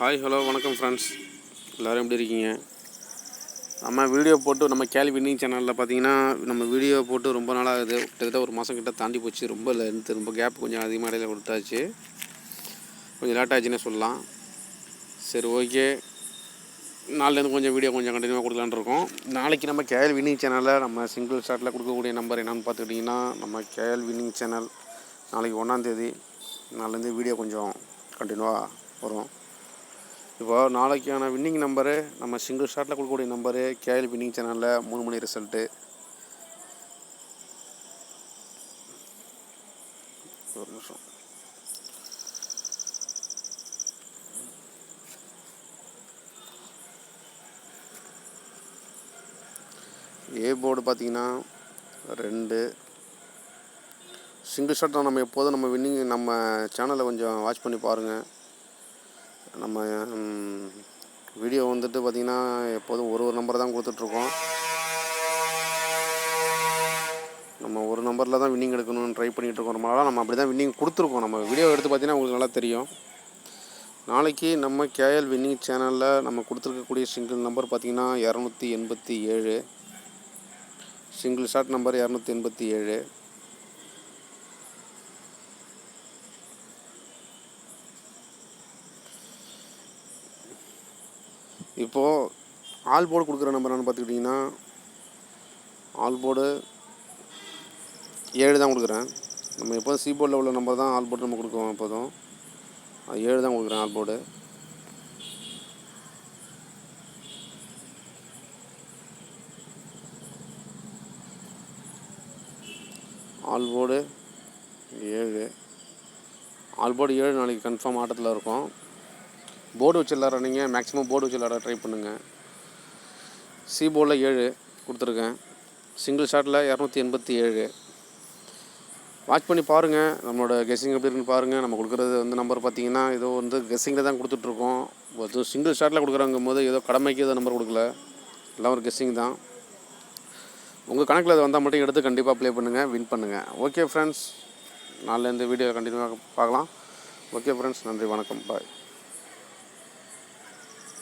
Hi hello வணக்கம் friends எல்லோரும் எப்படி இருக்கீங்க? நம்ம வீடியோ போட்டு நம்ம கேள்வி வின்னிங் சேனலில் பார்த்தீங்கன்னா நம்ம வீடியோ போட்டு ரொம்ப நாளாக ஆகுது கிட்டத்தட்ட ஒரு மாதம் கிட்ட தாண்டி போச்சு. ரொம்ப லென்த்து ரொம்ப கேப் கொஞ்சம் அதிகமாக இடையில கொடுத்தாச்சு. கொஞ்சம் லேட் ஆச்சுன்னே சொல்லலாம். சரி ஓகே நாளிலேருந்து கொஞ்சம் வீடியோ கொஞ்சம் கண்டினியூவாக கொடுக்கலான்ருக்கோம் நாளைக்கு நம்ம கேஎல் வின்னிங் சேனலில் நம்ம சிங்கிள் ஷாட்டில் கொடுக்கக்கூடிய நம்பர் என்னென்னு பார்த்துக்கிட்டிங்கன்னா நம்ம கேஎல் வின்னிங் சேனல் நாளைக்கு ஒன்றாந்தேதி நாளிலேருந்து வீடியோ கொஞ்சம் கண்டினியூவாக வரும். இப்போ நாளைக்கான வின்னிங் நம்பரு நம்ம சிங்கிள் ஷாட்டில் கொடுக்கக்கூடிய நம்பரு கேஎல் வின்னிங் சேனலில் மூணு மணி ரிசல்ட்டு ஒரு நிமிஷம். ஏ போர்டு பார்த்தீங்கன்னா ரெண்டு. சிங்கிள் ஷாட் தான் நம்ம எப்போதும் நம்ம வின்னிங் நம்ம சேனலை கொஞ்சம் வாட்ச் பண்ணி பாருங்கள் நம்ம வீடியோ வந்துட்டு பார்த்திங்கன்னா எப்போதும் ஒரு ஒரு நம்பர் தான் கொடுத்துட்ருக்கோம். நம்ம ஒரு நம்பரில் தான் வின்னிங் எடுக்கணும்னு ட்ரை பண்ணிகிட்டு இருக்கோம் ரொம்ப நாளாக நம்ம அப்படி தான் வின்னிங் கொடுத்துருக்கோம். நம்ம வீடியோ எடுத்து பார்த்தீங்கன்னா உங்களுக்கு நல்லா தெரியும். நாளைக்கு நம்ம கேஎல் வின்னிங் சேனலில் நம்ம கொடுத்துருக்கக்கூடிய சிங்கிள் நம்பர் பார்த்திங்கன்னா இரநூத்தி எண்பத்தி ஏழு. சிங்கிள் ஷாட் நம்பர் இரநூத்தி எண்பத்தி ஏழு. இப்போது ஆல் போர்டு கொடுக்குற நம்பர் என்னன்னு பார்த்துக்கிட்டிங்கன்னா ஆல் போர்டு ஏழு தான் கொடுக்குறேன். நம்ம எப்போதும் சி போர்டில் உள்ள நம்பர் தான் ஆல் போர்டு நம்ம கொடுக்குவோம் எப்போதும். அது ஏழு தான் கொடுக்குறேன் ஆல் போர்டு ஆல் போர்டு ஏழு. ஆல் போர்டு ஏழு நாளைக்கு கன்ஃபார்ம் ஆட்டத்தில் இருக்கும். போர்டு வச்சு விளாட்ற நீங்கள் மேக்ஸிமம் போர்டு வச்சு விளாட ட்ரை பண்ணுங்கள் சி போர்டில் ஏழு கொடுத்துருக்கேன். சிங்கிள் ஷாட்டில் இரநூத்தி எண்பத்தி ஏழு. வாட்ச் பண்ணி பாருங்கள் நம்மளோட கெஸ்ஸிங் எப்படி இருக்குன்னு பாருங்கள் நம்ம கொடுக்குறது வந்து நம்பர் பார்த்தீங்கன்னா ஏதோ வந்து கெஸ்ஸிங்கில் தான் கொடுத்துட்ருக்கோம். ஒரு சிங்கிள் ஷாட்டில் கொடுக்குறாங்கும் போது ஏதோ கடமைக்கு ஏதோ நம்பர் கொடுக்கல. எல்லாம் ஒரு கெஸ்ஸிங் தான். உங்கள் கணக்கில் அது வந்தால் மட்டும் எடுத்து கண்டிப்பாக ப்ளே பண்ணுங்கள் வின் பண்ணுங்கள் ஓகே ஃப்ரெண்ட்ஸ் நாளிலேருந்து வீடியோ கண்டினியூவாக பார்க்கலாம். ஓகே ஃப்ரெண்ட்ஸ் நன்றி வணக்கம். பாய்